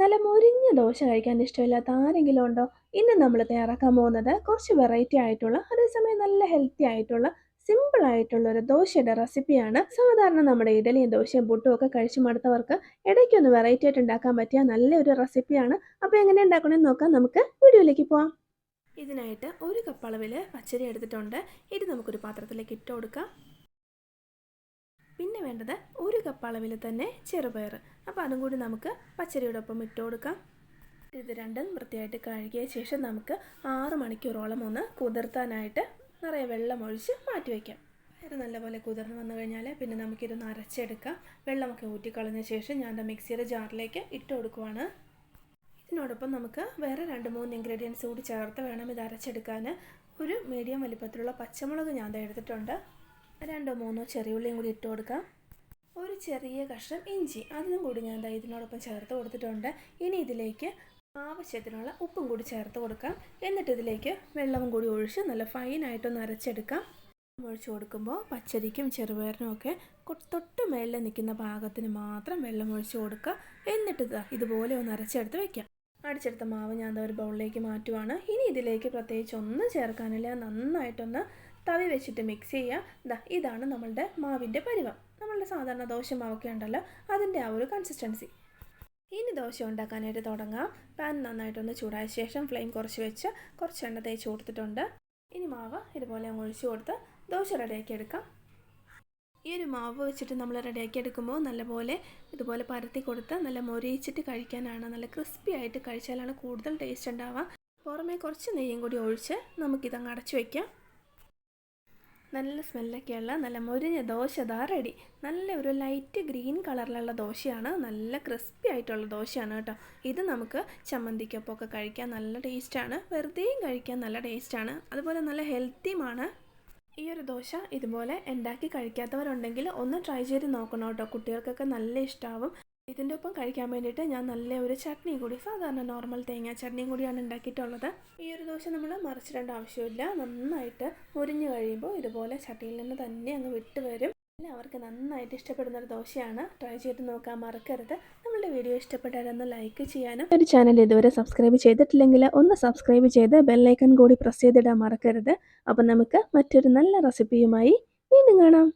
നല്ല മുരിഞ്ഞ ദോശ കഴിക്കാൻ ഇഷ്ടമില്ലാത്ത ആരെങ്കിലും ഉണ്ടോ? ഇന്ന് നമ്മൾ തയ്യാറാക്കാൻ പോകുന്നത് കുറച്ച് വെറൈറ്റി ആയിട്ടുള്ള അതേസമയം നല്ല ഹെൽത്തി ആയിട്ടുള്ള സിമ്പിൾ ആയിട്ടുള്ള ഒരു ദോശയുടെ റെസിപ്പിയാണ് സാധാരണ നമ്മുടെ ഇഡലിയും ദോശയും പുട്ടും ഒക്കെ കഴിച്ചു മടുത്തവർക്ക് ഇടയ്ക്കൊന്ന് വെറൈറ്റി ആയിട്ട് ഉണ്ടാക്കാൻ പറ്റിയ നല്ലൊരു റെസിപ്പിയാണ് അപ്പോൾ എങ്ങനെ ഉണ്ടാക്കണമെന്ന് നോക്കാം. നമുക്ക് വീഡിയോയിലേക്ക് പോവാം. ഇതിനായിട്ട് ഒരു കപ്പ് അളവിൽ പച്ചരി എടുത്തിട്ടുണ്ട്. ഇത് നമുക്കൊരു പാത്രത്തിലേക്ക് ഇട്ട് കൊടുക്കാം. വേണ്ടത് ഒരു കപ്പ് അളവിൽ തന്നെ ചെറുപയർ. അപ്പോൾ അതും കൂടി നമുക്ക് പച്ചരിയോടൊപ്പം ഇട്ട് കൊടുക്കാം. ഇത് രണ്ടും വൃത്തിയായിട്ട് കഴുകിയ ശേഷം നമുക്ക് ആറ് മണിക്കൂറോളം ഒന്ന് കുതിർത്താനായിട്ട് നിറയെ വെള്ളം ഒഴിച്ച് മാറ്റി വയ്ക്കാം. ഇത് നല്ലപോലെ കുതിർന്ന് വന്നു കഴിഞ്ഞാൽ പിന്നെ നമുക്കിതൊന്ന് അരച്ചെടുക്കാം. വെള്ളമൊക്കെ ഊറ്റിക്കളഞ്ഞ ശേഷം ഞാൻ അത് മിക്സിയുടെ ജാറിലേക്ക് ഇട്ട് കൊടുക്കുവാണ്. ഇതിനോടൊപ്പം നമുക്ക് വേറെ രണ്ട് മൂന്ന് ഇൻഗ്രീഡിയൻസ് കൂടി ചേർത്ത് വേണം ഇത് അരച്ചെടുക്കാൻ. ഒരു മീഡിയം വലിപ്പത്തിലുള്ള പച്ചമുളക് ഞാൻ എടുത്തിട്ടുണ്ട്. രണ്ടോ മൂന്നോ ചെറിയ ഉള്ളിയും കൂടി ഇട്ട് കൊടുക്കാം. ഒരു ചെറിയ കഷ്ണം ഇഞ്ചി. അതിനും കൂടി ഞാൻ ദാ ഇതിനോടൊപ്പം ചേർത്ത് കൊടുത്തിട്ടുണ്ട്. ഇനി ഇതിലേക്ക് ആവശ്യത്തിനുള്ള ഉപ്പും കൂടി ചേർത്ത് കൊടുക്കാം. എന്നിട്ട് ഇതിലേക്ക് വെള്ളവും കൂടി ഒഴിച്ച് നല്ല ഫൈനായിട്ടൊന്ന് അരച്ചെടുക്കാം. ഒഴിച്ച് കൊടുക്കുമ്പോൾ പച്ചരിക്കും ചെറുപയറിനും ഒക്കെ തൊട്ട് മേളിൽ നിൽക്കുന്ന ഭാഗത്തിന് മാത്രം വെള്ളം ഒഴിച്ച് കൊടുക്കുക. എന്നിട്ട് ഇതാ ഇതുപോലെ ഒന്ന് അരച്ചെടുത്ത് വെക്കാം. അടിച്ചെടുത്ത മാവ് ഞാൻ ഒരു ബൗളിലേക്ക് മാറ്റുവാണ്. ഇനി ഇതിലേക്ക് പ്രത്യേകിച്ച് ഒന്നും ചേർക്കാനില്ല. നന്നായിട്ടൊന്ന് തവി വെച്ചിട്ട് മിക്സ് ചെയ്യുക. ദാ ഇതാണ് നമ്മളുടെ മാവിന്റെ പരിവം. നമ്മളുടെ സാധാരണ ദോശ മാവൊക്കെ ഉണ്ടല്ലോ അതിന്റെ ആ ഒരു കൺസിസ്റ്റൻസി ഇനി ദോശ ഉണ്ടാക്കാനായിട്ട് തുടങ്ങാം. പാൻ നന്നായിട്ടൊന്ന് ചൂടായ ശേഷം ഫ്ലെയിം കുറച്ച് വെച്ച് കുറച്ച് എണ്ണ തേച്ച് കൊടുത്തിട്ടുണ്ട്. ഇനി മാവ് ഇതുപോലെ അങ്ങ് ഒഴിച്ചു കൊടുത്ത് ദോശ റെഡിയാക്കി എടുക്കാം. ഈ ഒരു മാവ് വെച്ചിട്ട് നമ്മൾ റെഡിയാക്കി എടുക്കുമ്പോൾ നല്ലപോലെ ഇതുപോലെ പരത്തി കൊടുത്ത് നല്ല മൊരിയിച്ചിട്ട് കഴിക്കാനാണ് നല്ല ക്രിസ്പി ആയിട്ട് കഴിച്ചാലാണ് കൂടുതൽ ടേസ്റ്റ് ഉണ്ടാവുക. പുറമേ കുറച്ച് നെയ്യും കൂടി ഒഴിച്ച് നമുക്കിതങ്ങ് അടച്ചു വയ്ക്കാം നല്ല സ്മെല്ലൊക്കെയുള്ള നല്ല മൊരിഞ്ഞ ദോശ ദാ റെഡി നല്ല ഒരു ലൈറ്റ് ഗ്രീൻ കളറിലുള്ള ദോശയാണ്. നല്ല ക്രിസ്പി ആയിട്ടുള്ള ദോശയാണ് കേട്ടോ. ഇത് നമുക്ക് ചമ്മന്തിക്കൊപ്പം ഒക്കെ കഴിക്കാൻ നല്ല ടേസ്റ്റാണ് വെറുതെയും കഴിക്കാൻ നല്ല ടേസ്റ്റാണ് അതുപോലെ നല്ല ഹെൽത്തിയുമാണ് ഈ ഒരു ദോശ ഇതുപോലെ ഉണ്ടാക്കി കഴിക്കാത്തവരുണ്ടെങ്കിൽ ഒന്ന് ട്രൈ ചെയ്ത് നോക്കണം കേട്ടോ. കുട്ടികൾക്കൊക്കെ നല്ല ഇഷ്ടമാവും ഇതിന്റെ ഒപ്പം കഴിക്കാൻ വേണ്ടിയിട്ട് ഞാൻ നല്ല ഒരു ചട്നി കൂടി സാധാരണ നോർമൽ തേങ്ങ ചട്നിയും കൂടിയാണ് ഉണ്ടാക്കിയിട്ടുള്ളത്. ഈ ഒരു ദോശ നമ്മൾ മറിച്ചിടേണ്ട ആവശ്യമില്ല. നന്നായിട്ട് മുരിഞ്ഞു കഴിയുമ്പോൾ ഇതുപോലെ ചട്ടിയിൽ നിന്ന് തന്നെ അങ്ങ് വിട്ട് വരും. നന്നായിട്ട് ഇഷ്ടപ്പെടുന്ന ഒരു ദോശയാണ്. ട്രൈ ചെയ്ത് നോക്കാൻ മറക്കരുത്. നമ്മളുടെ വീഡിയോ ഇഷ്ടപ്പെട്ടാലൊന്ന് ലൈക്ക് ചെയ്യാനും ഒരു ചാനൽ ഇതുവരെ സബ്സ്ക്രൈബ് ചെയ്തിട്ടില്ലെങ്കിൽ ഒന്ന് സബ്സ്ക്രൈബ് ചെയ്ത് ബെല്ലൈക്കൺ കൂടി പ്രസ് ചെയ്തിടാൻ മറക്കരുത്. അപ്പം നമുക്ക് മറ്റൊരു നല്ല റെസിപ്പിയുമായി വീണ്ടും കാണാം.